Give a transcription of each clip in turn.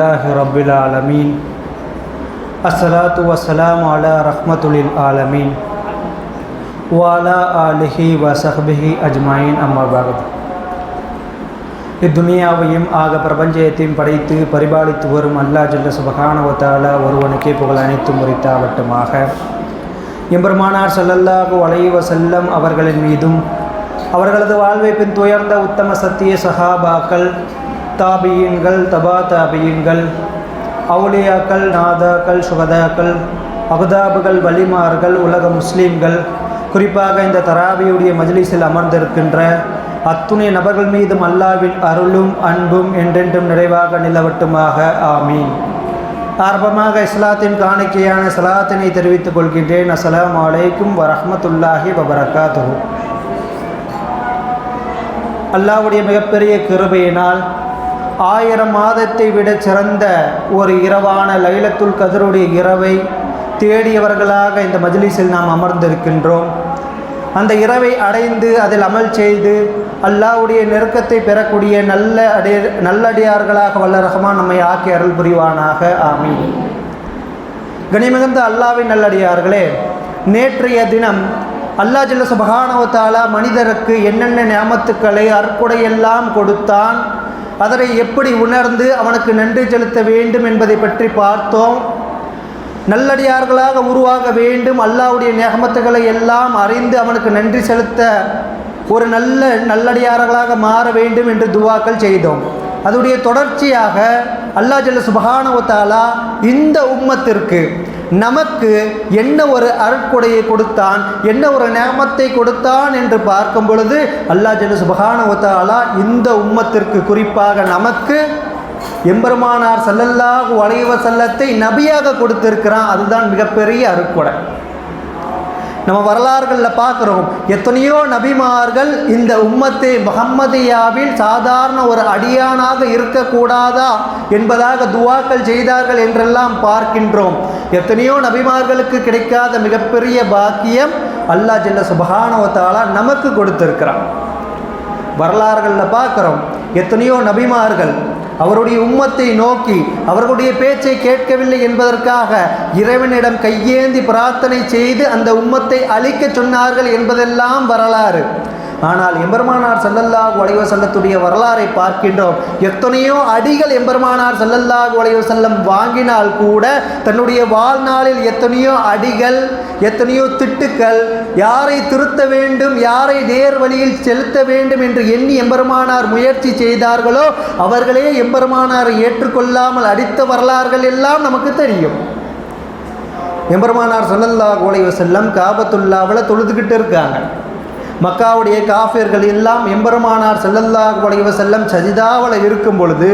لله رب العالمين الصلاة والسلام على رحمة للعالمين وعلى آله وصحبه أجمعين أما بعد இத்துனியாவையும் ஆக பிரபஞ்சயத்தையும் படைத்து பரிபாலித்து வரும் அல்லா ஜல்ல சுபகானவத்தால ஒருவனுக்கே புகழ் அனைத்து முறித்தாவட்டுமாக எம்பெருமானார் ஸல்லல்லாஹு அலைஹி வஸல்லம் அவர்களின் மீதும் அவர்களது வாழ்வை பின் துயர்ந்த உத்தம சத்திய சஹாபாக்கள் தாபியீன்கள் தபா தாபியீன்கள் அவுலியாக்கள் நாதாக்கள் சுகதாக்கள் அகுதாபுகள் வலிமார்கள் உலக முஸ்லீம்கள் குறிப்பாக இந்த தராபியுடைய மஜ்லிஸில் அமர்ந்திருக்கின்ற அத்துணை நபர்கள் மீதும் அல்லாவின் அருளும் அன்பும் என்றென்றும் நிறைவாக நிலவட்டுமாக. ஆமீன். ஆர்வமாக இஸ்லாத்தின் காணிக்கையான சலாத்தினை தெரிவித்துக் கொள்கின்றேன். அஸ்லாம் அலைக்கும் வரஹமத்துல்லாஹி வபரகாத்து அல்லாவுடைய மிகப்பெரிய கிருபையினால் ஆயிரம் மாதத்தை விட சிறந்த ஒரு இரவான லைலத்துல் கதருடைய இரவை தேடியவர்களாக இந்த மஜ்லிஸில் நாம் அமர்ந்திருக்கின்றோம். அந்த இரவை அடைந்து அதில் அமல் செய்து அல்லாவுடைய நெருக்கத்தை பெறக்கூடிய நல்ல அடைய நல்லடியார்களாக வல்ல ரஹமான் நம்மை ஆக்கி அருள் புரிவானாக. ஆமீன். கனிமிகுந்த அல்லாவின் நல்லடியார்களே நேற்றைய தினம் அல்லா ஜில்ல சுபகானவத்தாலா மனிதருக்கு என்னென்ன நியாமத்துக்களை அற்புடையெல்லாம் கொடுத்தான் அதனை எப்படி உணர்ந்து அவனுக்கு நன்றி செலுத்த வேண்டும் என்பதை பற்றி பார்த்தோம். நல்லடியார்களாக உருவாக வேண்டும். அல்லாவுடைய நேகமத்துகளை எல்லாம் அறிந்து அவனுக்கு நன்றி செலுத்த ஒரு நல்ல நல்லடியார்களாக மாற வேண்டும் என்று துவாக்கள் செய்தோம். அதனுடைய தொடர்ச்சியாக அல்லா ஜல்ல சுபகானவத்தாலா இந்த உம்மத்திற்கு நமக்கு என்ன ஒரு அருட்கொடையை கொடுத்தான் என்ன ஒரு நேமத்தை கொடுத்தான் என்று பார்க்கும் பொழுது அல்லா ஜல்ல சுபகானவத்தாலா இந்த உம்மத்திற்கு குறிப்பாக நமக்கு எம்பெருமானார் சல்லல்லாஹு வளைவ செல்லத்தை நபியாக கொடுத்திருக்கிறான். அதுதான் மிகப்பெரிய அருட்கொடை. நம்ம வரலாறுகளில் பார்க்குறோம். எத்தனையோ நபிமார்கள் இந்த உம்மத்தை மஹம்மதியாவில் சாதாரண ஒரு அடியானாக இருக்கக்கூடாதா என்பதாக துவாக்கள் செய்தார்கள் என்றெல்லாம் பார்க்கின்றோம். எத்தனையோ நபிமார்களுக்கு கிடைக்காத மிகப்பெரிய பாக்கியம் அல்லா ஜல்ல சுபகானவத்தாலா நமக்கு கொடுத்துருக்கிறான். வரலாறுகளில் பார்க்குறோம். எத்தனையோ நபிமார்கள் அவருடைய உம்மத்தை நோக்கி அவர்களுடைய பேச்சை கேட்கவில்லை என்பதற்காக இறைவனிடம் கையேந்தி பிரார்த்தனை செய்து அந்த உம்மத்தை அழிக்க சொன்னார்கள் என்பதெல்லாம் வரலாறு. ஆனால் எம்பெருமானார் செல்லல்லாஹு வளைவ செல்லத்துடைய வரலாறை பார்க்கின்றோம். எத்தனையோ அடிகள் எம்பெருமானார் செல்லல்லாஹு வளைவ செல்லம் வாங்கினால் கூட தன்னுடைய வாழ்நாளில் எத்தனையோ அடிகள் எத்தனையோ திட்டுக்கள் யாரை திருத்த வேண்டும் யாரை நேர் வழியில் செலுத்த வேண்டும் என்று எண்ணி எம்பெருமானார் முயற்சி செய்தார்களோ அவர்களே எம்பெருமானாரை ஏற்றுக்கொள்ளாமல் அடித்த வரலாறுகள் எல்லாம் நமக்கு தெரியும். எம்பெருமானார் சொல்லல்லா கோலை செல்லம் காபத்துல்லாவில் தொழுதுகிட்டு இருக்காங்க. மக்காவுடைய காஃபியர்கள் எல்லாம் எம்பெருமானார் செல்லல்லாஹ் வளைவ செல்லம் சஜிதாவில் இருக்கும் பொழுது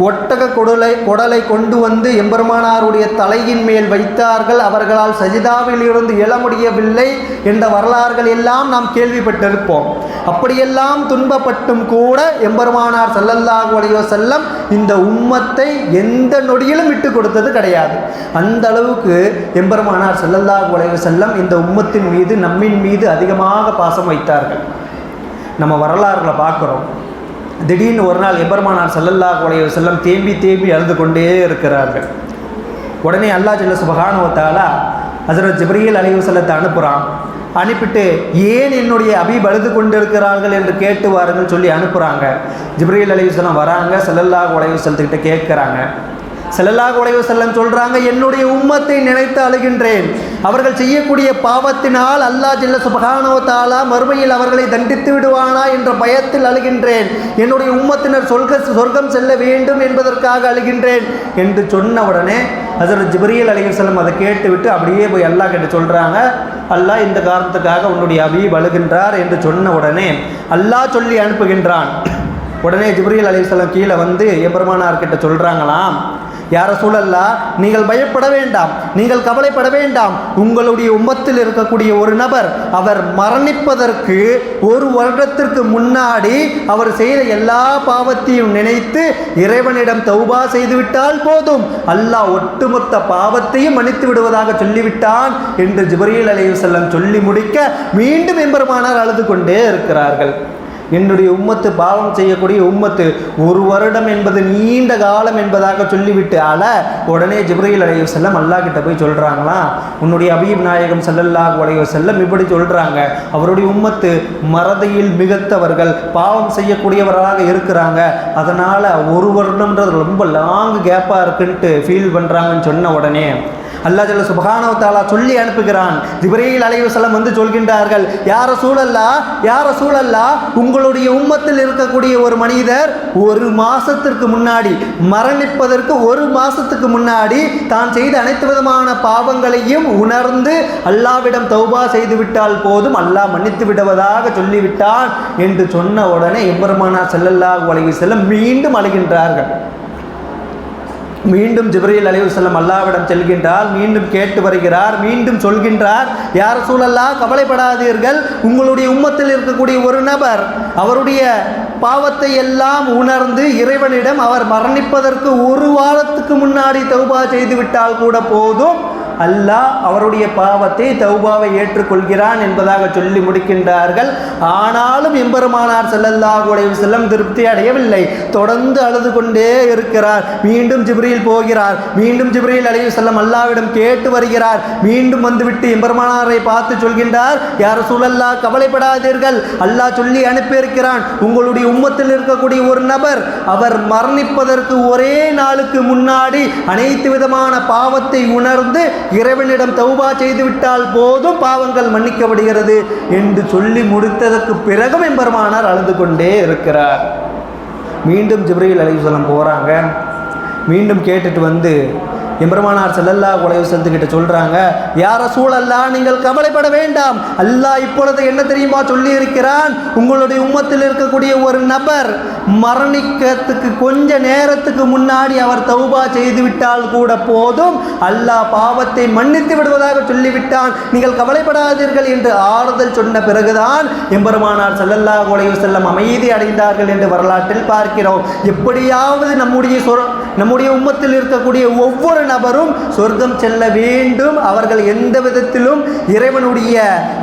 ஒட்டக குடலை குடலை கொண்டு வந்து எம்பெருமானாருடைய தலையின் மேல் வைத்தார்கள். அவர்களால் சஜிதாவில் இருந்து எழ முடியவில்லை என்ற வரலாறுகள் எல்லாம் நாம் கேள்விப்பட்டிருப்போம். அப்படியெல்லாம் துன்பப்பட்டும் கூட எம்பெருமானார் செல்லல்லாஹ் வளைவ செல்லம் இந்த உம்மத்தை எந்த நொடியிலும் விட்டு கொடுத்தது கிடையாது. அந்த அளவுக்கு எம்பெருமானார் செல்லல்லாஹு வளைவ செல்லம் இந்த உம்மத்தின் மீது நம்மின் மீது அதிகமாக பாசம் வைத்தார்கள். நம்ம வரலாறுகளை பார்க்குறோம். திடீர்னு ஒரு நாள் எபெருமானார் செல்லல்லா உடைய செல்லம் தேம்பி தேம்பி அழுது கொண்டே இருக்கிறார்கள். உடனே அல்லா ஜல்ல சுபகானுவத்தாலா ஹசரத் ஜிப்ரியல் அலைவு செல்லத்தை அனுப்புகிறான் அனுப்பிட்டு ஏன் என்னுடைய அபீப் அழுது கொண்டிருக்கிறார்கள் என்று கேட்டு வாருங்கள் சொல்லி அனுப்புகிறாங்க ஜிப்ரியல் அலைவு செல்லம் வராங்க செல்லல்லா உடைய செல்லத்துக்கிட்ட கேட்குறாங்க. செல்லல்லாக உடைவு செல்லம் சொல்கிறாங்க என்னுடைய உம்மத்தை நினைத்து அழுகின்றேன். அவர்கள் செய்யக்கூடிய பாவத்தினால் அல்லாஹ் ஜில்ல சுபகானோ தாலா மறுமையில் அவர்களை தண்டித்து விடுவானா என்ற பயத்தில் அழுகின்றேன். என்னுடைய உம்மத்தினர் சொல்க சொர்க்கம் செல்ல வேண்டும் என்பதற்காக அழுகின்றேன். என்று சொன்ன உடனே ஹசரத் ஜிப்ரியல் அலிஹி செல்லம் அதை கேட்டுவிட்டு அப்படியே போய் அல்லாஹ் கிட்ட சொல்கிறாங்க அல்லாஹ் இந்த காரணத்துக்காக உன்னுடைய அபீப் அழுகின்றார். என்று சொன்ன உடனே அல்லாஹ் சொல்லி அனுப்புகின்றான். உடனே ஜிப்ரியல் அலிஸ்லாம் கீழே வந்து எம்பெருமானார்கிட்ட சொல்கிறாங்களாம் யார சூழல்லா? நீங்கள் பயப்பட வேண்டாம். நீங்கள் கவலைப்பட வேண்டாம். உங்களுடைய உம்மத்தில் இருக்கக்கூடிய ஒரு நபர் அவர் மரணிப்பதற்கு ஒரு வருடத்திற்கு முன்னாடி அவர் செய்த எல்லா பாவத்தையும் நினைத்து இறைவனிடம் தௌபா செய்துவிட்டால் போதும். அல்லாஹ் ஒட்டுமொத்த பாவத்தையும் மன்னித்து விடுவதாக சொல்லிவிட்டான் என்று ஜிப்ரீல் அலைஹி செல்லம் சொல்லி முடிக்க மீண்டும் எம்பெருமானார் அழுது கொண்டே இருக்கிறார்கள். என்னுடைய உம்மத்து பாவம் செய்யக்கூடிய உம்மத்து ஒரு வருடம் என்பது நீண்ட காலம் என்பதாக சொல்லிவிட்டு அல உடனே ஜிப்ரையில் அலைய செல்லம் அல்லாஹ் கிட்ட போய் சொல்கிறாங்களாம் உன்னுடைய அபீப் நாயகம் ஸல்லல்லாஹு உடைய செல்லம் இப்படி சொல்கிறாங்க அவருடைய உம்மத்து மறதியில் மிகத்தவர்கள் பாவம் செய்யக்கூடியவர்களாக இருக்கிறாங்க. அதனால் ஒரு வருடம்ன்றது ரொம்ப லாங் கேப்பாக இருக்குன்ட்டு ஃபீல் பண்ணுறாங்கன்னு சொன்ன உடனே அல்லாஹ் ஜல்ல சுபகானவ தாலா சொல்லி அனுப்புகிறான். ஜிப்ரீல் செல்லம் வந்து சொல்கின்றார்கள் யார சூழல்லா யார சூழல்லா உங்களுடைய உம்மத்தில் இருக்கக்கூடிய ஒரு மனிதர் ஒரு மாசத்திற்கு முன்னாடி மரணிப்பதற்கு ஒரு மாசத்துக்கு முன்னாடி தான் செய்த அனைத்து விதமான பாவங்களையும் உணர்ந்து அல்லாவிடம் தௌபா செய்து விட்டால் போதும் அல்லாஹ் மன்னித்து விடுவதாக சொல்லிவிட்டான் என்று சொன்ன உடனே எம்பெருமானார் செல்லல்லா உலகி வஸல்லம் மீண்டும் அழுகின்றார்கள். மீண்டும் ஜிப்ரீல் அலைவு செல்லம் அல்லாவிடம் செல்கின்றார் மீண்டும் கேட்டு வருகிறார் மீண்டும் சொல்கின்றார் யார் சூழல்லா கவலைப்படாதீர்கள். உங்களுடைய உம்மத்தில் இருக்கக்கூடிய ஒரு நபர் அவருடைய பாவத்தை எல்லாம் உணர்ந்து இறைவனிடம் அவர் மரணிப்பதற்கு ஒரு வாரத்துக்கு முன்னாடி தௌபா செய்துவிட்டால் கூட போதும். அல்லாஹ் அவருடைய பாவத்தை தௌபாவை ஏற்றுக்கொள்கிறான் என்பதாக சொல்லி முடிக்கின்றார்கள். ஆனாலும் எம்பெருமானார் ஸல்லல்லாஹு அலைஹி வஸல்லம் திருப்தி அடையவில்லை. தொடர்ந்து அழுது கொண்டே இருக்கிறார். மீண்டும் ஜிப்ரியில் போகிறார். மீண்டும் ஜிப்ரியில் அலைஹி செல்லம் அல்லாவிடம் கேட்டு வருகிறார். மீண்டும் வந்துவிட்டு எம்பெருமானாரை பார்த்து சொல்கின்றார் யார் சூழல்லா கவலைப்படாதீர்கள். அல்லாஹ் சொல்லி அனுப்பியிருக்கிறான். உங்களுடைய உம்மத்தில் இருக்கக்கூடிய ஒரு நபர் அவர் மரணிப்பதற்கு ஒரே நாளுக்கு முன்னாடி அனைத்து விதமான பாவத்தை உணர்ந்து இறைவனிடம் தௌபா செய்துவிட்டால் போதும் பாவங்கள் மன்னிக்கப்படுகிறது என்று சொல்லி முடித்ததற்கு பிறகும் எம்பெருமானார் அழுது கொண்டே இருக்கிறார். மீண்டும் ஜிப்ரீல் அலைஹிஸ்ஸலாம் போகிறாங்க மீண்டும் கேட்டுட்டு வந்து எம்பெருமானார் செல்லல்லா உலக செலுத்துக்கிட்ட சொல்கிறாங்க யார சூழல்லா நீங்கள் கவலைப்பட வேண்டாம். அல்லாஹ் இப்பொழுது என்ன தெரியுமா சொல்லி இருக்கிறான் உங்களுடைய உம்மத்தில் இருக்கக்கூடிய ஒரு நபர் மரணிக்கிறதுக்கு கொஞ்ச நேரத்துக்கு முன்னாடி அவர் தௌபா செய்து விட்டால் கூட போதும். அல்லாஹ் பாவத்தை மன்னித்து விடுவதாக சொல்லிவிட்டான். நீங்கள் கவலைப்படாதீர்கள் என்று ஆறுதல் சொன்ன பிறகுதான் எம்பெருமானார் செல்லல்லா உலக செல்லம் அமைதி அடைந்தார்கள் என்று வரலாற்றில் பார்க்கிறோம். எப்படியாவது நம்முடைய சொல் நம்முடைய உம்மத்தில் இருக்கக்கூடிய ஒவ்வொரு நபரும் சொர்க்கம் செல்ல வேண்டும். அவர்கள் எந்த விதத்திலும் இறைவனுடைய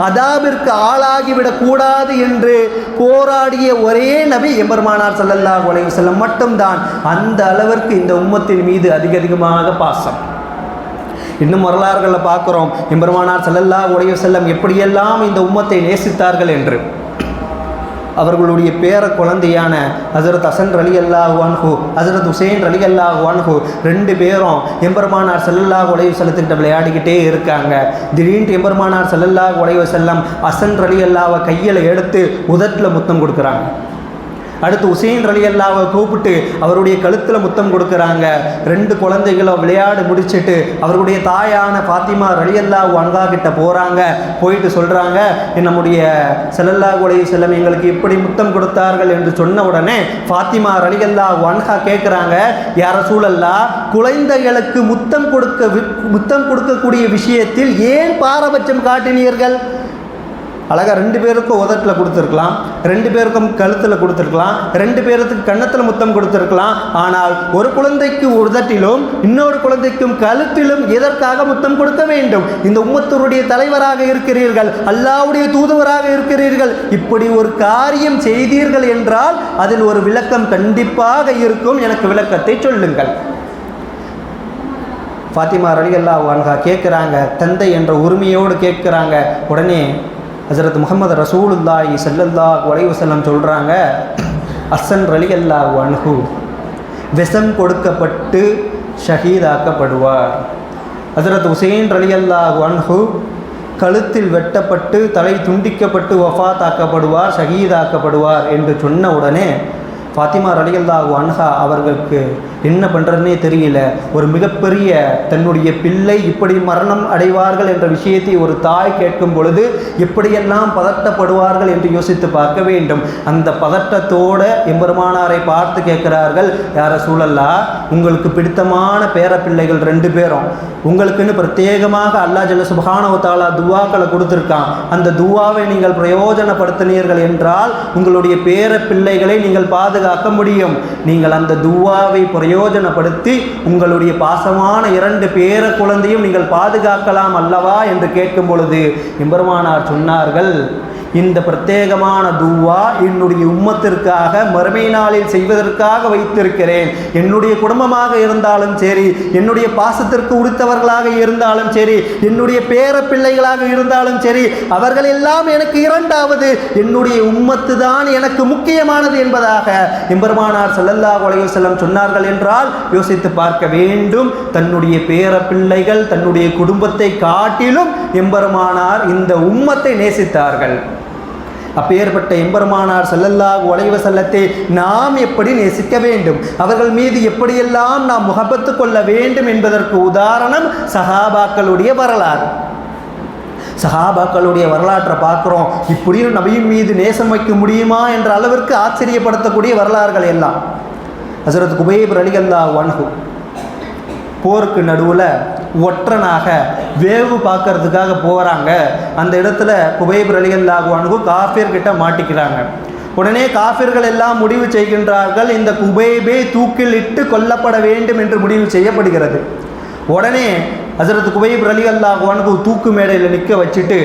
அதாபிற்கு ஆளாகிவிடக்கூடாது என்று போராடிய ஒரே நபி எம்பெருமானார் ஸல்லல்லாஹு உலகம் செல்ல மட்டும்தான். அந்த அளவிற்கு இந்த உம்மத்தின் மீது அதிக அதிகமாக பாசம். இன்னும் வரலாறுகளில் பார்க்குறோம் எம்பெருமானார் செல்லல்லா உடைய செல்லம் எப்படியெல்லாம் இந்த உம்மத்தை நேசித்தார்கள் என்று. அவர்களுடைய பேர குழந்தையான ஹசரத் ஹசன் அலி அல்லாஹ் ஹசரத் ஹுசைன் அலி அல்லாஹ் ரெண்டு பேரும் எம்பெருமானார் செல்லல்லாஹ் உலக செல்லத்திட்ட விளையாடிக்கிட்டே இருக்காங்க. திடீர்னு எம்பெருமானார் செல்லல்லாஹ் உலக செல்லம் ஹசன் அலி அல்லாவை கையில் எடுத்து உதட்டில் முத்தம் கொடுக்குறாங்க. அடுத்து உசேன் ரலி அல்லாவை கூப்பிட்டு அவருடைய கழுத்தில் முத்தம் கொடுக்குறாங்க. ரெண்டு குழந்தைகளை விளையாடு முடிச்சுட்டு அவருடைய தாயான ஃபாத்திமா ரலி அல்லா அன்கா கிட்ட போகிறாங்க போயிட்டு சொல்கிறாங்க நம்முடைய செல்லல்லா கொலை செல்லம் எங்களுக்கு இப்படி முத்தம் கொடுத்தார்கள் என்று சொன்ன உடனே ஃபாத்திமா ரலி அல்லா அன்கா கேட்குறாங்க யார சூழல்லா குழந்தைகளுக்கு முத்தம் கொடுக்க முத்தம் கொடுக்கக்கூடிய விஷயத்தில் ஏன் பாரபட்சம் காட்டினீர்கள்? அழகாக ரெண்டு பேருக்கும் உதட்டில் கொடுத்துருக்கலாம். ரெண்டு பேருக்கும் கழுத்தில் கொடுத்துருக்கலாம். ரெண்டு பேருக்கு கன்னத்தில் முத்தம் கொடுத்துருக்கலாம். ஆனால் ஒரு குழந்தைக்கு உதட்டிலும் இன்னொரு குழந்தைக்கும் கழுத்திலும் எதற்காக முத்தம் கொடுக்க வேண்டும்? இந்த உம்மத்தூருடைய தலைவராக இருக்கிறீர்கள் அல்லாவுடைய தூதுவராக இருக்கிறீர்கள். இப்படி ஒரு காரியம் செய்தீர்கள் என்றால் அதில் ஒரு விளக்கம் கண்டிப்பாக இருக்கும். எனக்கு விளக்கத்தை சொல்லுங்கள். ஃபாத்திமா ரலிகல்லா அன்ஹா கேட்குறாங்க தந்தை என்ற உரிமையோடு கேட்குறாங்க. உடனே ஹசரத் முகமது ரசூலுல்லாஹி ஸல்லல்லாஹு உலைவு செல்லம் சொல்கிறாங்க அசன் ரலிகல்லா வன்ஹு விஷம் கொடுக்கப்பட்டு ஷஹீதாக்கப்படுவார். ஹசரத் உசேன் ரலி அல்லா அன்ஹு கழுத்தில் வெட்டப்பட்டு தலை துண்டிக்கப்பட்டு வஃபாத்தாக்கப்படுவார் ஷஹீதாக்கப்படுவார் என்று சொன்ன உடனே ஃபாத்திமா ரலியல்லாஹு அன்ஹா அவர்களுக்கு என்ன பண்ணுறதுனே தெரியல. ஒரு மிகப்பெரிய தன்னுடைய பிள்ளை இப்படி மரணம் அடைவார்கள் என்ற விஷயத்தை ஒரு தாய் கேட்கும் பொழுது எப்படியெல்லாம் பதட்டப்படுவார்கள் என்று யோசித்து பார்க்க வேண்டும். அந்த பதட்டத்தோட எம்பெருமானாரை பார்த்து கேட்கிறார்கள் யார சூழல்லா உங்களுக்கு பிடித்தமான பேர பிள்ளைகள் ரெண்டு பேரும். உங்களுக்குன்னு பிரத்யேகமாக அல்லா ஜல்ல சுபஹானஹு தாலா துவாக்களை கொடுத்துருக்கான். அந்த துவாவை நீங்கள் பிரயோஜனப்படுத்தினீர்கள் என்றால் உங்களுடைய பேர பிள்ளைகளை நீங்கள் பாதுகாக்க முடியும். நீங்கள் அந்த துவாவை பிரயோஜனப்படுத்தி உங்களுடைய பாசமான இரண்டு பேர குழந்தையும் நீங்கள் பாதுகாக்கலாம் அல்லவா என்று கேட்கும் பொழுது எம்பெருமானார் சொன்னார்கள் இந்த பிரத்யேகமான துவா என்னுடைய உம்மத்திற்காக மறுமை நாளில் செய்வதற்காக வைத்திருக்கிறேன். என்னுடைய குடும்பமாக இருந்தாலும் சரி என்னுடைய பாசத்திற்கு உடுத்தவர்களாக இருந்தாலும் சரி என்னுடைய பேர பிள்ளைகளாக இருந்தாலும் சரி அவர்கள் எல்லாம் எனக்கு இரண்டாவது என்னுடைய உம்மத்து தான் எனக்கு முக்கியமானது என்பதாக எம்பெருமானார் செல்லல்லா அலைஹி செல்லம் சொன்னார்கள் என்றால் யோசித்து பார்க்க வேண்டும். தன்னுடைய பேர பிள்ளைகள் தன்னுடைய குடும்பத்தை காட்டிலும் எம்பெருமானார் இந்த உம்மத்தை நேசித்தார்கள். அப்பேற்பட்ட எம்பெருமானார் செல்லல்லாஹ் அலைஹி செல்லத்தை நாம் எப்படி நேசிக்க வேண்டும்? அவர்கள் மீது எப்படியெல்லாம் நாம் முகப்பத்து கொள்ள வேண்டும் என்பதற்கு உதாரணம் சஹாபாக்களுடைய வரலாறு. சஹாபாக்களுடைய வரலாற்றை பார்க்குறோம். இப்படியும் நபியின் மீது நேசம் வைக்க முடியுமா என்ற அளவிற்கு ஆச்சரியப்படுத்தக்கூடிய வரலாறுகள் எல்லாம். ஹசரத் குபைப் ரலிகல்லா வன்ஹு போருக்கு நடுவில் ஒற்றனாக வேவு பார்க்கறதுக்காக போகிறாங்க அந்த இடத்துல குபைப் ரலிகல்லாஹு அன்ஹு காஃபியர்கிட்ட மாட்டிக்கிறாங்க. உடனே காஃபிர்கள் எல்லாம் முடிவு செய்கின்றார்கள் இந்த குபைபே தூக்கில் இட்டு கொல்லப்பட வேண்டும் என்று முடிவு செய்யப்படுகிறது. உடனே ஹசரத் குபைப் ரலி அல்லாஹ் தூக்கு மேடையில் நிற்க வச்சுட்டு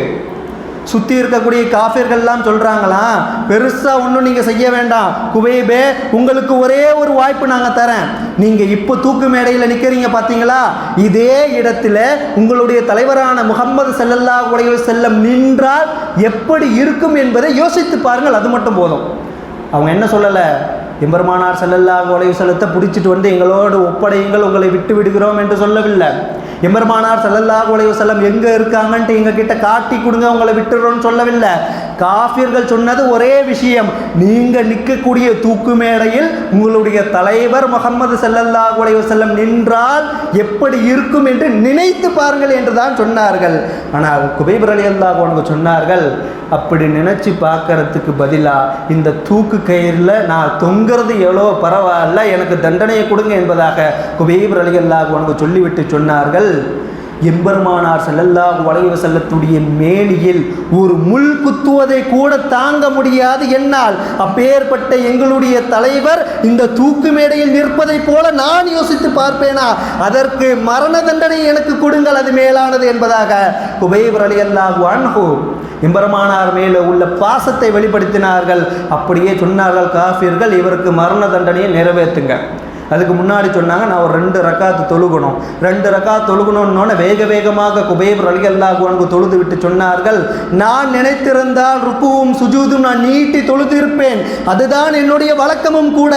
சுற்றி இருக்கக்கூடிய காஃபியர்கள்லாம் சொல்கிறாங்களாம் பெருசாக ஒன்றும் நீங்கள் செய்ய வேண்டாம். குபைபே உங்களுக்கு ஒரே ஒரு வாய்ப்பு நாங்கள் தரேன். நீங்கள் இப்போ தூக்கு மேடையில் நிற்கிறீங்க பார்த்தீங்களா இதே இடத்துல உங்களுடைய தலைவரான முகம்மது செல்லல்லா உடைய செல்லம் நின்றால் எப்படி இருக்கும் என்பதை யோசித்து பாருங்கள் அது மட்டும் போதும். அவங்க என்ன சொல்லலை? எம்பெருமானார் செல்லல்லா அலைஹி செல்லத்தை பிடிச்சிட்டு வந்து எங்களோடு ஒப்படையுங்கள் உங்களை விட்டு விடுகிறோம் என்று சொல்லவில்லை. எம்பெருமானார் ஸல்லல்லாஹு உலக செல்லம் எங்கே இருக்காங்கன்ட்டு எங்ககிட்ட காட்டி கொடுங்க உங்களை விட்டுறோம்னு சொல்லவில்லை. காஃபிர்கள் சொன்னது ஒரே விஷயம். நீங்கள் நிற்கக்கூடிய தூக்கு மேடையில் உங்களுடைய தலைவர் முகமது சல்லல்லா உடைய செல்லம் நின்றால் எப்படி இருக்கும் என்று நினைத்து பாருங்கள் என்று தான் சொன்னார்கள். ஆனால் குபைபர் அலி அல்லாஹ் உனக்கு சொன்னார்கள் அப்படி நினச்சி பார்க்கறதுக்கு பதிலாக இந்த தூக்கு கயிறில் நான் தொங்கிறது எவ்வளோ பரவாயில்ல எனக்கு தண்டனையை கொடுங்க என்பதாக குபைபர் அலி அல்லாஹ் உனக்கு சொல்லிவிட்டு சொன்னார்கள். எம்பெருமானார் ஸல்லல்லாஹு அலைஹி செல்லத்துடைய மேனியில் ஒரு முள் குத்துவதை கூட தாங்க முடியாது என்னால். அப்பேற்பட்ட எங்களுடைய தலைவர் இந்த தூக்கு மேடையில் நிற்பதைப் போல நான் யோசித்து பார்ப்பேனா? அதற்கு மரண தண்டனை எனக்கு கொடுங்கள் அது மேலானது என்பதாக குபைபர் ரலியல்லாஹு அன்ஹு எம்பெருமானார் மேலே உள்ள பாசத்தை வெளிப்படுத்தினார்கள். அப்படியே சொன்னார்கள் காஃபியர்கள் இவருக்கு மரண தண்டனையை நிறைவேற்றுங்க. அதுக்கு முன்னாடி சொன்னாங்க நான் ஒரு ரெண்டு ரக்காத்து தொழுகணும். ரெண்டு ரக்காத் தொழுகணும்னோட வேக வேகமாக குபேப் ரலிகல்லாகுவனுக்கு தொழுது விட்டு சொன்னார்கள் நான் நினைத்திருந்தால் ருக்குவும் சுஜூதும் நான் நீட்டி தொழுது இருப்பேன் அதுதான் என்னுடைய வழக்கமும் கூட.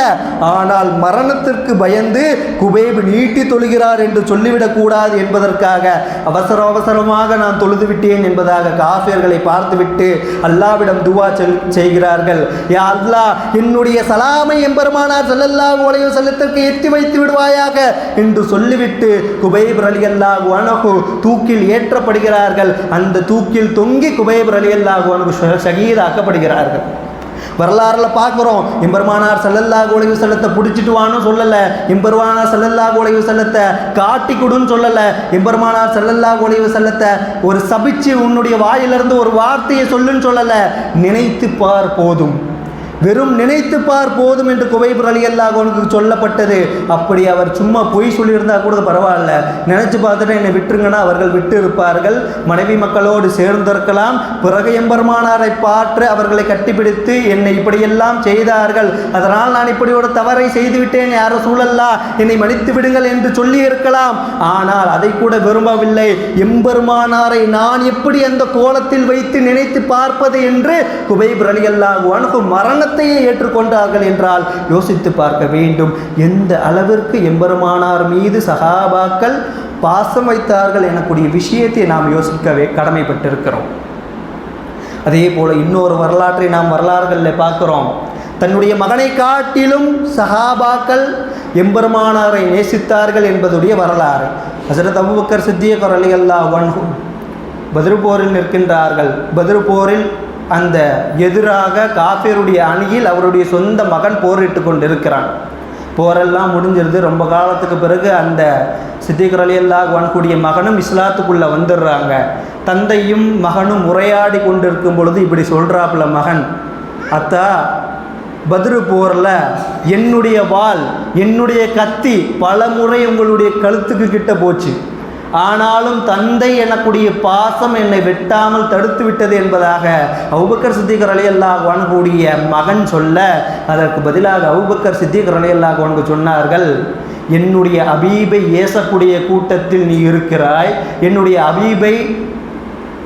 ஆனால் மரணத்திற்கு பயந்து குபேப் நீட்டி தொழுகிறார் என்று சொல்லிவிடக் கூடாது என்பதற்காக அவசர அவசரமாக நான் தொழுது விட்டேன் என்பதாக காஃபியர்களை பார்த்துவிட்டு அல்லாவிடம் துவா செல் செய்கிறார்கள். யா அல்லாஹ் என்னுடைய சலாமை எம்பெருமானார் ஸல்லல்லாஹு செல்லத்திற்கு வஸல்லத்திற்கு எத்தி வைத்து விடுவாயாக என்று சொல்லிவிட்டு குபைப் ரலியல்லாஹு அனகு தூக்கில் ஏற்றப்படுகிறார்கள். அந்த தூக்கில் தொங்கி குபைப் ரலியல்லாஹு அன்ஹு ஷ- ஷகீதாக்கப்படுகிறார்கள். வரலாறுல பார்க்குறோம். எம்பெருமானார் செல்லல்லா அலைஹி செல்லத்தை பிடிச்சிட்டு வான்னு சொல்லலை. எம்பெருமானார் செல்லல்லா அலைஹி செல்லத்தை காட்டி கொடுன்னு சொல்லலை. எம்பெருமானார் செல்லல்லா அலைஹி செல்லத்தை ஒரு சபிச்சு உன்னுடைய வாயிலிருந்து ஒரு வார்த்தையை சொல்லுன்னு சொல்லலை. நினைத்து பார் போதும். வெறும் நினைத்து பார் போதும் என்று குவைப் அலி அல்லாஹனுக்கு சொல்லப்பட்டது. அப்படி அவர் சும்மா பொய் சொல்லியிருந்தா கூட பரவாயில்ல. நினைச்சு பார்த்துட்டு என்னை விட்டுருங்கன்னா அவர்கள் விட்டு இருப்பார்கள் மனைவி மக்களோடு சேர்ந்திருக்கலாம். பிறகு எம்பெருமானாரை பாற்று அவர்களை கட்டிப்பிடித்து என்னை இப்படியெல்லாம் செய்தார்கள். அதனால் நான் இப்படி ஒரு தவறை செய்துவிட்டேன் யாரோ சூழல்லா என்னை மன்னித்து விடுங்கள் என்று சொல்லி இருக்கலாம் ஆனால் அதை கூட விரும்பவில்லை. எம்பெருமானாரை நான் எப்படி அந்த கோலத்தில் வைத்து நினைத்து பார்ப்பது என்று குபைபுர் அலி அல்லாஹு மரணத்தையே ஏற்றுக்கொண்டார்கள் என்றால் யோசித்து பார்க்க வேண்டும். எந்த அளவிற்கு எம்பெருமானார் மீது சகாபாக்கள் பாசம் வைத்தார்கள் எனக்கூடிய விஷயத்தை நாம் யோசிக்கவே கடமைப்பட்டிருக்கிறோம். அதே போல இன்னொரு வரலாற்றை நாம் வரலாறுகளில் பார்க்குறோம். தன்னுடைய மகனை காட்டிலும் சஹாபாக்கள் எம்பெருமானாரை நேசித்தார்கள் என்பதுடைய வரலாறு. ஹசரத் அபுபக்கர் சித்திய குரலி அல்லா வன்ஹு பதிர்போரில் நிற்கின்றார்கள். பதிரு போரில் அந்த எதிராக காஃபியருடைய அணியில் அவருடைய சொந்த மகன் போரிட்டு கொண்டிருக்கிறான். போரெல்லாம் முடிஞ்சிருது. ரொம்ப காலத்துக்கு பிறகு அந்த சித்திகர் அலி வன்கூடிய மகனும் இஸ்லாத்துக்குள்ளே வந்துடுறாங்க. தந்தையும் மகனும் உரையாடி கொண்டிருக்கும் பொழுது இப்படி சொல்கிறாப்புல மகன் அத்தா பதிரு போரில் என்னுடைய வாள் என்னுடைய கத்தி பல முறை உங்களுடைய கழுத்துக்கு கிட்ட போச்சு. ஆனாலும் தந்தை எனக்கூடிய பாசம் என்னை வெட்டாமல் தடுத்து விட்டது என்பதாக அவுபக்கர் சித்திகர் அலி அல்லாஹ் கூடிய மகன் சொல்ல அதற்கு பதிலாக அவுபக்கர் சித்திகர் அலி அல்லாஹ் சொன்னார்கள் என்னுடைய அபீபை ஏசக்கூடிய கூட்டத்தில் நீ இருக்கிறாய் என்னுடைய அபீபை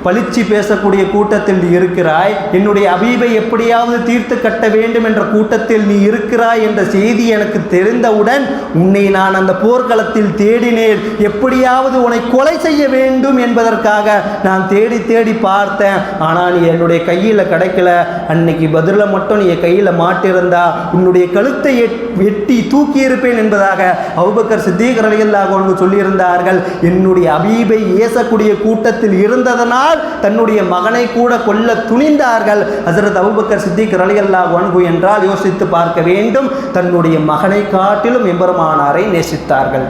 பளிச்சு பேசக்கூடிய கூட்டத்தில் நீ இருக்கிறாய். என்னுடைய அபீபை எப்படியாவது தீர்த்து கட்ட வேண்டும் என்ற கூட்டத்தில் நீ இருக்கிறாய் என்ற செய்தி எனக்கு தெரிந்தவுடன் உன்னை நான் அந்த போர்க்களத்தில் தேடினேன். எப்படியாவது உன்னை கொலை செய்ய வேண்டும் என்பதற்காக நான் தேடி தேடி பார்த்தேன். ஆனால் நீ என்னுடைய கையில் கிடைக்கல. அன்னைக்கு பதிலில் மட்டும் நீ என் கையில் மாட்டிருந்தா உன்னுடைய கழுத்தை வெட்டி தூக்கி இருப்பேன் என்பதாக அவுபக்கர் சித்தீகர் ஒன்று சொல்லியிருந்தார்கள். என்னுடைய அபீபை ஏசக்கூடிய கூட்டத்தில் இருந்ததனால் தன்னுடைய மகனை கூட கொல்ல துணிந்தார்கள். ஹசரத் அபுபக்கர் சித்திக் ரலிகல்லா ஒன்கு என்றால் யோசித்து பார்க்க வேண்டும். தன்னுடைய மகனை காட்டிலும் எம்பெருமானாரை நேசித்தார்கள்.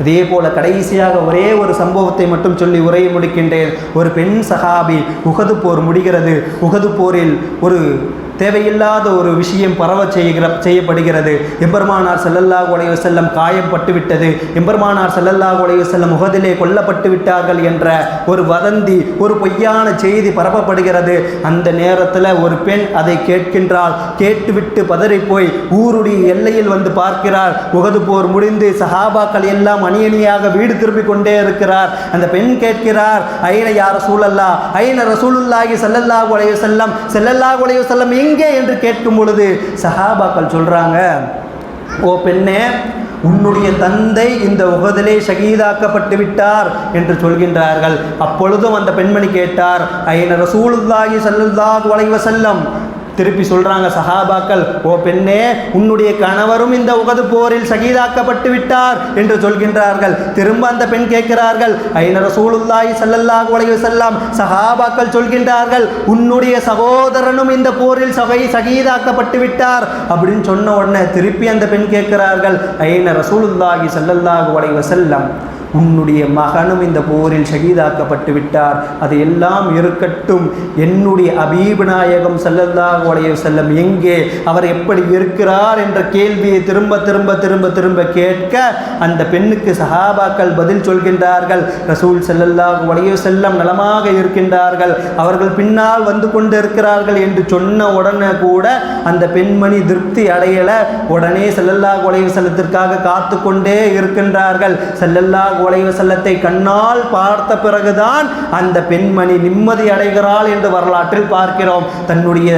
அதே போல கடைசியாக ஒரே ஒரு சம்பவத்தை மட்டும் சொல்லி உரையை முடிக்கின்றேன். ஒரு பெண் சகாபி உகது போர் முடிகிறது. உகது போரில் ஒரு தேவையில்லாத ஒரு விஷயம் பரவ செய்கிற செய்யப்படுகிறது. எம்பெருமானார் செல்லல்லா உடைய செல்லம் காயப்பட்டு விட்டது எம்பெருமானார் செல்லல்லா உடைய செல்லம் முகதிலே கொல்லப்பட்டு விட்டார்கள் என்ற ஒரு வதந்தி ஒரு பொய்யான செய்தி பரப்பப்படுகிறது. அந்த நேரத்தில் ஒரு பெண் அதை கேட்கின்றால் கேட்டுவிட்டு பதறி போய் ஊருடைய எல்லையில் வந்து பார்க்கிறார். உகது போர் முடிந்து சஹாபாக்கள் எல்லாம் அணியணியாக வீடு திரும்பிக் கொண்டே இருக்கிறார். அந்த பெண் கேட்கிறார் ஐன யார் சூழல்லா ஐன ரசூலுல்லாகி செல்லல்லா உடைய செல்லம் செல்லல்லா உடைய செல்லம் எங்கே என்று கேட்கும் பொழுது சஹாபாக்கள் சொல்கிறாங்க ஓ பெண்ணே உன்னுடைய தந்தை இந்த உகதிலே ஷகீதாக்கப்பட்டு விட்டார் என்று சொல்கின்றார்கள். அப்பொழுதும் அந்த பெண்மணி கேட்டார் ஐன ரசூலுல்லாஹி சல்லுல்லாஹு அலைஹி செல்லம் திருப்பி சொல்கிறாங்க சஹாபாக்கள் ஓ பெண்ணே உன்னுடைய கணவரும் இந்த உகது போரில் சகிதாக்கப்பட்டு விட்டார் என்று சொல்கின்றார்கள். திரும்ப அந்த பெண் கேட்கிறார்கள் ஐநர சூழுல்லாய் சல்லல்லாஹு உலக செல்லாம் சஹாபாக்கள் சொல்கின்றார்கள் உன்னுடைய சகோதரனும் இந்த போரில் சகை சகீதாக்கப்பட்டு விட்டார் அப்படின்னு சொன்ன உடனே திருப்பி அந்த பெண் கேட்கிறார்கள் ஐநர ரசூலுல்லாஹி சல்லல்லாஹு உலக செல்லம் உன்னுடைய மகனும் இந்த போரில் ஷகீதாக்கப்பட்டு விட்டார். அது எல்லாம் இருக்கட்டும். என்னுடைய அபீப நாயகம் செல்லல்லாஹ் உடைய செல்லம் எங்கே? அவர் எப்படி இருக்கிறார் என்ற கேள்வியை திரும்ப திரும்ப திரும்ப திரும்ப கேட்க அந்த பெண்ணுக்கு சஹாபாக்கள் பதில் சொல்கின்றார்கள். ரசூல் செல்லல்லாஹ் உடைய செல்லம் நலமாக இருக்கின்றார்கள். அவர்கள் பின்னால் வந்து கொண்டு இருக்கிறார்கள் என்று சொன்ன உடனே கூட அந்த பெண்மணி திருப்தி அடையலை. உடனே செல்லல்லாஹ் உடைய செல்லத்திற்காக காத்து கொண்டே இருக்கின்றார்கள். செல்லல்லாஹ் உலக செல்லத்தை கண்ணால் பார்த்த பிறகுதான் அந்த பெண்மணி நிம்மதி அடைகிறாள் என்று வரலாற்றில் பார்க்கிறோம். தன்னுடைய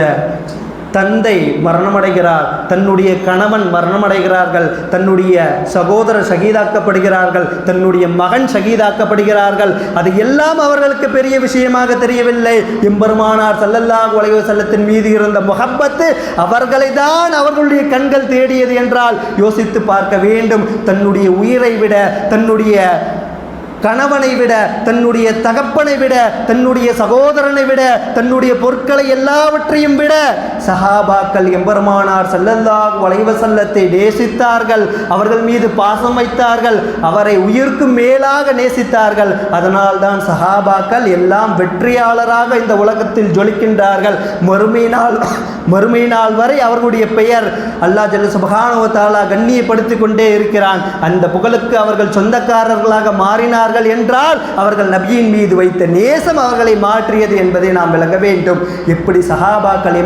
தந்தை மரணமடைகிறார் தன்னுடைய கணவன் மரணமடைகிறார்கள் தன்னுடைய சகோதரர் சகிதாக்கப்படுகிறார்கள் தன்னுடைய மகன் சகிதாக்கப்படுகிறார்கள். அது எல்லாம் அவர்களுக்கு பெரிய விஷயமாக தெரியவில்லை. எம்பெருமானார் சல்லல்லா உலக செல்லத்தின் மீது இருந்த முகப்பத்து அவர்களை தான் அவர்களுடைய கண்கள் தேடியது என்றால் யோசித்து பார்க்க வேண்டும். தன்னுடைய உயிரை விட தன்னுடைய கணவனை விட தன்னுடைய தகப்பனை விட தன்னுடைய சகோதரனை விட தன்னுடைய பொருட்களை எல்லாவற்றையும் விட சஹாபாக்கள் எம்பெருமானார் செல்லல்லாஹ் வளைவ செல்லத்தை நேசித்தார்கள் அவர்கள் மீது பாசம் வைத்தார்கள் அவரை உயிர்க்கும் மேலாக நேசித்தார்கள். அதனால் தான் சஹாபாக்கள் எல்லாம் வெற்றியாளராக இந்த உலகத்தில் ஜொலிக்கின்றார்கள். மறுமை நாள் மறுமை நாள் வரை அவர்களுடைய பெயர் அல்லா ஜல்ல சுபகானுவத்தாலா கண்ணியப்படுத்தி கொண்டே இருக்கிறான். அந்த புகழுக்கு அவர்கள் சொந்தக்காரர்களாக மாறினார்கள் என்றால் அவர்கள் நபியின் மீது வைத்த நேசம் அவர்களை மாற்றியது என்பதை நாம் விளங்க வேண்டும். எப்படி சஹாபாக்கள்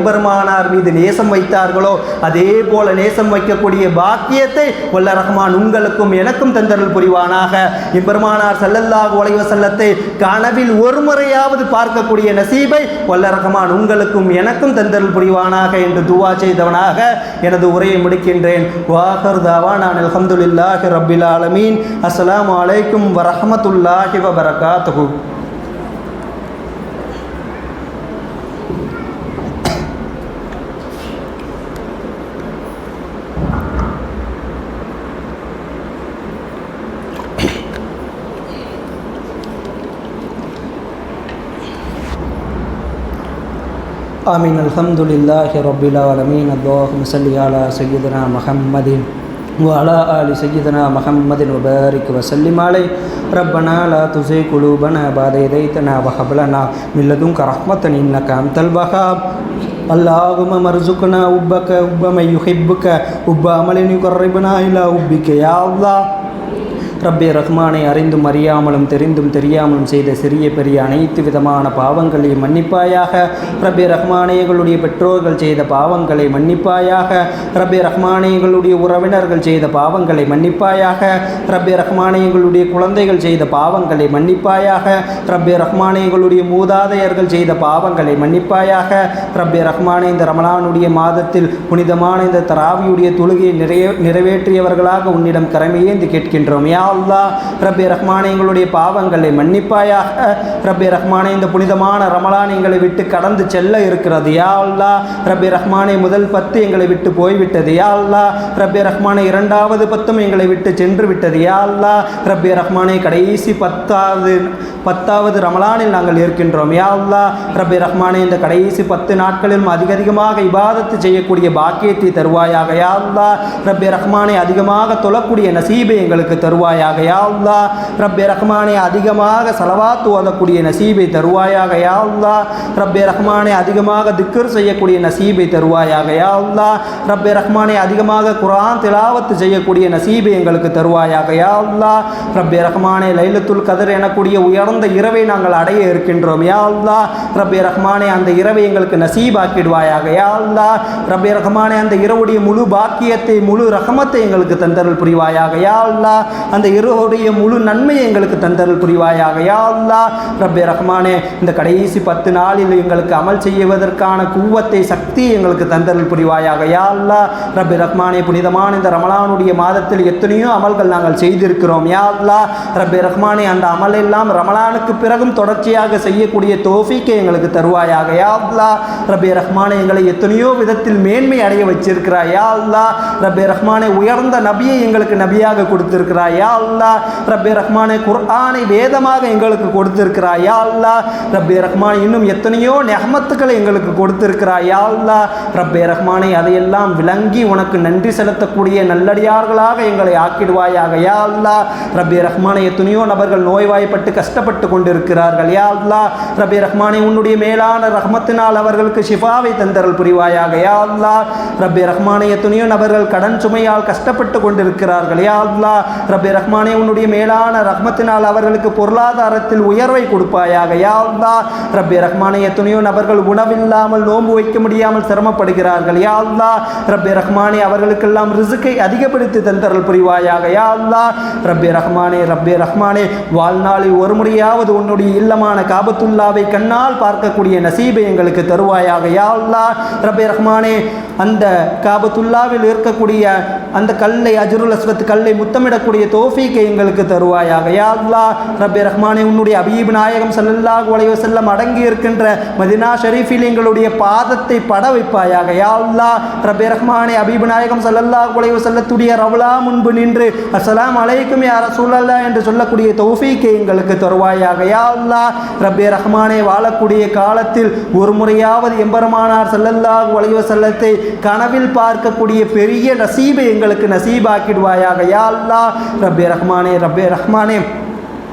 எம்பெருமானார் மீது நேசம் வைத்தார்களோ அதே போல நேசம் வைக்கக்கூடிய பாக்கியத்தை வல்ல ரஹ்மான் உங்களுக்கும் எனக்கும் தந்தருள் புரிவானாக. இப்பெருமானார் சல்லல்லாஹு உலைவ செல்லத்தை கனவில் ஒரு முறையாவது பார்க்கக்கூடிய நசீபை வல்ல ரஹ்மான் உங்களுக்கும் எனக்கும் தந்தருள் புரிவானாக என்று துவா செய்தவனாக எனது உரையை முடிக்கின்றேன். வாஹர் தாவா நான் அல்ஹம்துலில்லாஹி ரப்பில் ஆலமீன். அஸ்ஸலாமு அலைக்கும் வரமத்துல்லாஹி வபரகாத்து آمين. الحمد لله رب العالمين. اللهم صل على سيدنا محمد وعلى آل سيدنا محمد وبارك وسلم عليه. ربنا لا تزغ قلوبنا بعد إذ هديتنا وهب لنا من لدنك رحمة إنك أنت الوهاب. اللهم ارزقنا حبك حب من يحبك حب عمل يقربنا إلى حبك يا الله. ரப்பே ரஹ்மானை அறிந்தும் அறியாமலும் தெரிந்தும் தெரியாமலும் செய்த சிறிய பெரிய அனைத்து விதமான பாவங்களையும் மன்னிப்பாயாக. ரப்பே ரஹ்மானே எங்களுடைய பெற்றோர்கள் செய்த பாவங்களை மன்னிப்பாயாக. ரப்பே ரஹ்மானே எங்களுடைய உறவினர்கள் செய்த பாவங்களை மன்னிப்பாயாக. ரப்பே ரஹ்மானே எங்களுடைய குழந்தைகள் செய்த பாவங்களை மன்னிப்பாயாக. ரப்பே ரஹ்மானே எங்களுடைய மூதாதையர்கள் செய்த பாவங்களை மன்னிப்பாயாக. ரப்பே ரஹ்மானே இந்த ரமலானுடைய மாதத்தில் புனிதமான இந்த தராவியுடைய தொழுகையை நிறைய நிறைவேற்றியவர்களாக உன்னிடம் கரமையேந்து கேட்கின்றோம். யா அல்லாஹ் ரப்பே ரஹ்மானே எங்களுடைய பாவங்களை மன்னிப்பாயாக. ரப்பே ரஹ்மானே இந்த புனிதமான ரமலான் எங்களை விட்டு கடந்து செல்ல இருக்கிறது. யா அல்லா ரப்பே ரஹ்மானே முதல் பத்து எங்களை விட்டு போய்விட்டது. யா அல்லா ரப்பே ரஹ்மானே இரண்டாவது பத்தும் எங்களை விட்டு சென்று விட்டது. யா அல்லா ரப்பே ரஹ்மானே கடைசி பத்தாவது பத்தாவது ரமலானில் நாங்கள் இருக்கின்றோம். யா அல்லா ரப்பே ரஹ்மானே இந்த கடைசி பத்து நாட்களிலும் அதிக அதிகமாக இபாதத்து செய்யக்கூடிய பாக்கியத்தை தருவாயாக. யா அல்லா ரப்பே ரஹ்மானே அதிகமாக தொழக்கூடிய நசீபை எங்களுக்கு தருவாயாக. யா அல்லாஹ் ரப்பே ரஹ்மானே அதிகமாக செலவாத்து ஓதக்கூடிய நசீபை தருவாயாக. யா அல்லாஹ் ரப்பே ரஹ்மானே அதிகமாக திக்கர் செய்யக்கூடிய நசீபை தருவாயாக. யா அல்லாஹ் ரப்பே ரஹ்மானே அதிகமாக குரான் திலாவத்து செய்யக்கூடிய நசீபை எங்களுக்கு தருவாயாக. யா அல்லாஹ் ரப்பே ரஹ்மானே லைலத்துல் கதர் எனக்கூடிய உயர்ந்த இரவை நாங்கள் அடைய இருக்கின்றோம். யா அல்லாஹ் ரப்பே ரஹ்மானே அந்த இரவை எங்களுக்கு நசீபாக்கிடுவாயாக. யா அல்லாஹ் ரப்பே ரஹ்மானே அந்த இரவுடைய முழு பாக்கியத்தை முழு ரஹமத்தை எங்களுக்கு தந்தருள் புரிவாயாக. யா அல்லாஹ் அந்த இரவுடைய முழு நன்மையை எங்களுக்கு தந்தருள் புரிவாயாக. யா ரப்பே ரஹ்மானே இந்த கடைசி பத்து நாளில் எங்களுக்கு அமல் செய்வதற்கான கூவத்தை சக்தி எங்களுக்கு தந்தருள் புரிவாயாக. யா ரப்பே ரஹ்மானே புனிதமான இந்த ரமலானுடைய மாதத்தில் எத்தனையோ அமல்கள் நாங்கள் செய்திருக்கிறோம். யா ரப்பே ரஹ்மானே அந்த அமல் எல்லாம் ரமலானுக்கு பிறகும் தொடர்ச்சியாக செய்யக்கூடிய தோஃபிக்கை எங்களுக்கு தருவாயாக. யா அல்லாஹ் ரப்பே ரஹ்மானே எங்களை எத்தனையோ விதத்தில் மேன்மை அடைய வச்சிருக்கிறாய். யா அல்லாஹ் ரப்பே ரஹ்மானே உயர்ந்த நபியை எங்களுக்கு நபியாக கொடுத்திருக்கிறாய். யா அல்லா ரப்பே ரஹ்மானே குர்ஆனை வேதமாக எங்களுக்கு கொடுத்திருக்கிறாய். யா அல்லா ரப்பே ரஹ்மான் இன்னும் எத்தனையோ நெஹமத்துக்களை எங்களுக்கு கொடுத்திருக்கிறாய். யா அல்லா ரப்பே ரஹ்மானை அதையெல்லாம் விளங்கி உனக்கு நன்றி செலுத்தக்கூடிய நல்லடியார்களாக எங்களை ஆக்கிடுவாயாக. யா அல்லா ரப்பே ரஹ்மானை எத்தனையோ நபர்கள் நோய்வாய்ப்பட்டு கஷ்டப்பட்டு கொண்டிருக்கிறார்கள். யா அல்லா ரபி ரஹ்மானை உன்னுடைய மேலான ரஹ்மத்தினால் அவர்களுக்கு ஷிஃபாவை தந்தரல் புரிவாயாக. யா அல்லா ரபி ரஹ்மானை எத்தனையோ நபர்கள் கடன் சுமையால் கஷ்டப்பட்டு கொண்டிருக்கிறார்கள். யா அல்லாஹ் ரப்பே ரஹ்மானே உன்னுடைய மேலான ரஹ்மத்தினால் அவர்களுக்கு பொருளாதாரத்தில் உயர்வை கொடுப்பாயாக. யா ரப்பே ரஹ்மானே எத்தனையோ நபர்கள் உணவில்லாமல் நோன்பு வைக்க முடியாமல் சிரமப்படுகிறார்கள். யா ரப்பே ரஹ்மானே அவர்களுக்கெல்லாம் ரிசுக்கை அதிகப்படுத்தி தந்தரல் புரிவாயாக. யா ரப்பே ரஹ்மானே ரப்பே ரஹ்மானே வாழ்நாளில் ஒரு முறையாவது உன்னுடைய இல்லமான காபத்துல்லாவை கண்ணால் பார்க்கக்கூடிய நசீபை எங்களுக்கு தருவாயாக. யா ரப்பே ரஹ்மானே அந்த காபத்துல்லாவில் இருக்கக்கூடிய அந்த கல்லை அஜருல் அஸ்வத் கல்லை முத்தமிடக்கூடிய தோஃபீக்கை எங்களுக்கு தருவாயாக. யா அல்லாஹ் ரப்பே ரஹ்மானே உன்னுடைய அபீப் நாயகம் ஸல்லல்லாஹு உலக செல்லம் அடங்கி இருக்கின்ற மதினா ஷெரீஃபில் எங்களுடைய பாதத்தை பட வைப்பாயாக. யா அல்லாஹ் ரப்பே ரஹ்மானே அபீப் நாயகம் ஸல்லல்லாஹு உலக செல்லத்துடைய ரவுலா முன்பு நின்று அஸ்லாம் அலைக்கும் யார சூழல்லா என்று சொல்லக்கூடிய தௌஃபீக்கை எங்களுக்கு தருவாயாக. யா அல்லாஹ் ரப்பே ரஹ்மானே வாழக்கூடிய காலத்தில் ஒரு முறையாவது எம்பெருமானார் ஸல்லல்லாஹு உலக செல்லத்தை கனவில் பார்க்கக்கூடிய பெரிய நசீபை எங்களுக்கு நசீபாக்கிடுவாயாக. யா அல்லாஹ் ரப்பே ரஹ்மானே ரப்பே ரஹ்மானே.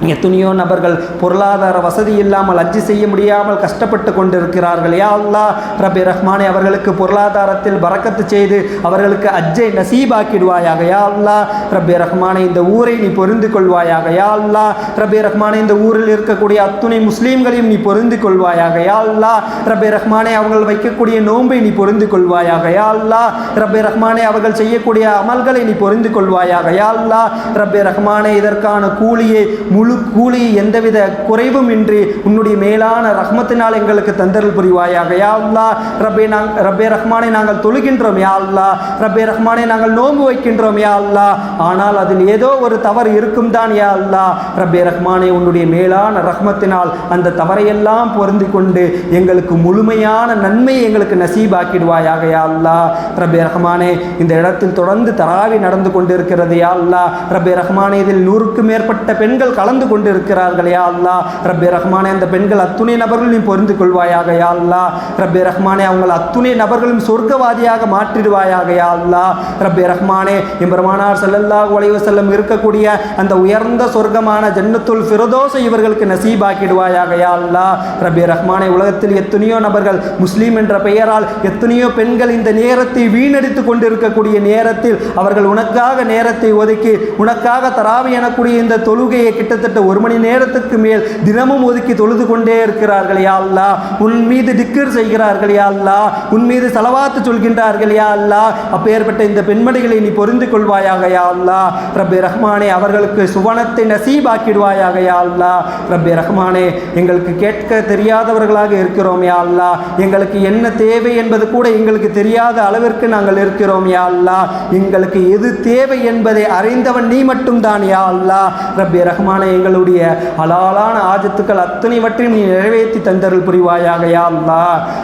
எத்தனையோ நபர்கள் பொருளாதார வசதி இல்லாமல் அஜ்ஜி செய்ய முடியாமல் கஷ்டப்பட்டு கொண்டிருக்கிறார்கள். யா அல்லாஹ் ரபி ரஹ்மானே அவர்களுக்கு பொருளாதாரத்தில் பறக்கத்து செய்து அவர்களுக்கு அஜ்ஜை நசீபாக்கிடுவாயாக. யா அல்லாஹ் ரபி ரஹ்மானே இந்த ஊரை நீ பொருந்து கொள்வாயாக. யா அல்லா ரபி ரஹ்மானே இந்த ஊரில் இருக்கக்கூடிய அத்துணை முஸ்லீம்களையும் நீ பொருந்து கொள்வாயாக. யா அல்லா ரபி ரஹ்மானே அவர்கள் வைக்கக்கூடிய நோன்பை நீ பொருந்து கொள்வாயாக. யா அல்லா ரபி ரஹ்மானே அவர்கள் செய்யக்கூடிய அமல்களை நீ பொருந்து கொள்வாயாக. யா அல்லாஹ் ரபி ரஹ்மானே இதற்கான கூலியை முழு முழு கூலி எந்தவித குறைவும் இன்றி உன்னுடைய மேலான ரஹ்மத்தினால் எங்களுக்கு தந்தரல் புரிவாயாக. யா அல்லாஹ் ரப்பே நாங் ரப்பே ரஹ்மானை நாங்கள் தொழுகின்றோம். யா அல்லாஹ் ரப்பே ரஹ்மானை நாங்கள் நோன்பு வைக்கின்றோம். யா அல்லாஹ் ஆனால் அதில் ஏதோ ஒரு தவறு இருக்கும் தான். யா அல்லாஹ் ரப்பே ரஹ்மானை உன்னுடைய மேலான ரஹ்மத்தினால் அந்த தவறையெல்லாம் பொருந்தி கொண்டு எங்களுக்கு முழுமையான நன்மை எங்களுக்கு நசீபாக்கிடுவாயாக. யா அல்லாஹ் ரப்பே ரஹ்மானே இந்த இடத்தில் தொடர்ந்து தராவி நடந்து கொண்டிருக்கிறது. யா அல்லாஹ் ரப்பே ரஹ்மானே இதில் நூறுக்கும் மேற்பட்ட பெண்கள் கலந்து வாழ்ந்து கொண்டு இருக்கிறார்கள் யா அல்லா ரப்பே ரஹ்மானே அந்த பெண்கள் அத்துணை நபர்கள் நீ பொருந்து கொள்வாயாக யா அல்லா ரப்பே ரஹ்மானே அவங்கள் அத்துணை நபர்களும் சொர்க்கவாதியாக மாற்றிடுவாயாக யா அல்லா ரப்பே ரஹ்மானே இம்பெருமானார் செல்லல்லா அலைஹி வஸல்லம் இருக்கக்கூடிய அந்த உயர்ந்த சொர்க்கமான ஜன்னத்துல் ஃபிரதோஸை இவர்களுக்கு நசீபாக்கிடுவாயாக யா அல்லா ரப்பே ரஹ்மானே உலகத்தில் எத்தனையோ நபர்கள் முஸ்லீம் என்ற பெயரால் எத்தனையோ பெண்கள் இந்த நேரத்தை வீணடித்து கொண்டிருக்கக்கூடிய நேரத்தில் அவர்கள் உனக்காக நேரத்தை ஒதுக்கி உனக்காக தராவி எனக்கூடிய இந்த தொழுகையை கிட்டத்தட்ட கிட்டத்தட்ட ஒரு மணி நேரத்துக்கு மேல் தினமும் ஒதுக்கி தொழுது கொண்டே இருக்கிறார்கள் யா அல்லா. உன் மீது டிக்கர் செய்கிறார்கள் யா அல்லா. உன் மீது செலவாத்து சொல்கின்றார்கள் யா அல்லா. அப்பேற்பட்ட இந்த பெண்மணிகளை நீ பொருந்து கொள்வாயாக யா அல்லா. ரப்பே ரஹ்மானே அவர்களுக்கு சுவனத்தை நசீபாக்கிடுவாயாக யா அல்லா. ரப்பே ரஹ்மானே எங்களுக்கு கேட்க தெரியாதவர்களாக இருக்கிறோம் யா அல்லா. எங்களுக்கு என்ன தேவை என்பது கூட எங்களுக்கு தெரியாத அளவிற்கு நாங்கள் இருக்கிறோம் யா அல்லா. எங்களுக்கு எது தேவை என்பதை அறிந்தவன் நீ மட்டும்தான் யா அல்லா. ரப்பே ரஹ்மானே எங்களுடைய அலாலான ஆஜத்துக்கள் அத்தனைவற்றையும் நீ நிறைவேற்றி தந்தருள் புரிவாயாக யா அல்லா.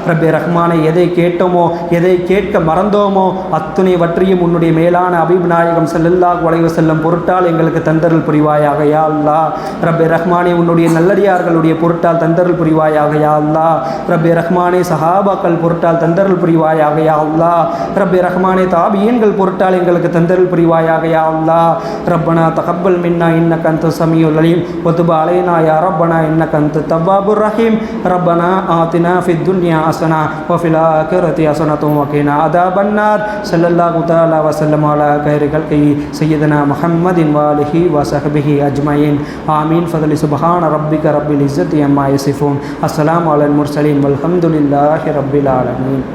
ரப்பே ரஹ்மானை எதை கேட்டோமோ எதை கேட்க மறந்தோமோ அத்துணைவற்றையும் உன்னுடைய மேலான அபிப் நாயகம் ஸல்லல்லாஹு அலைஹி வஸல்லம் பொருட்டால் எங்களுக்கு தந்தருள் புரிவாயாக யா அல்லா. ரப்பே ரஹ்மானே உன்னுடைய நல்லடியார்களுடைய பொருட்டால் தந்தருள் புரிவாயாக யா அல்லா. ரப்பே ரஹ்மானே சஹாபாக்கள் பொருட்டால் தந்தருள் புரிவாயாக யா அல்லா. ரப்பே ரஹ்மானே தாபியன்கள் பொருட்டால் எங்களுக்கு தந்தருள் புரிவாயாக யா அல்லா. ரப்பனா தகப்பல் மின்னா இன்ன கந்த சமியுல் அலீம் வதுப அலைனா யா ரப்பனா இன்னக அன்த தவ்வாபுர் ரஹீம். ரப்பனா ஆத்தினா ஃபித் துன்யா ஹஸனா வஃபில் ஆகிரத்தி ஹஸனத்தும் வகீனா அதாபன் நார். ஸல்லல்லாஹு தஆலா வஸல்லம் அலா கைரி கல்கி சய்யிதனா முஹம்மதின் வாலிஹி வஸஹபிஹி அஜ்மஈன் ஆமீன் ஃபதலி சுப்ஹான ரப்பிக ரப்பில் இஸ்ஸத்தி அம்மா யசிஃபூன் அஸ்ஸலாமு அலல் முர்சலீன் வல்ஹம்துலில்லாஹி ரப்பில் ஆலமீன்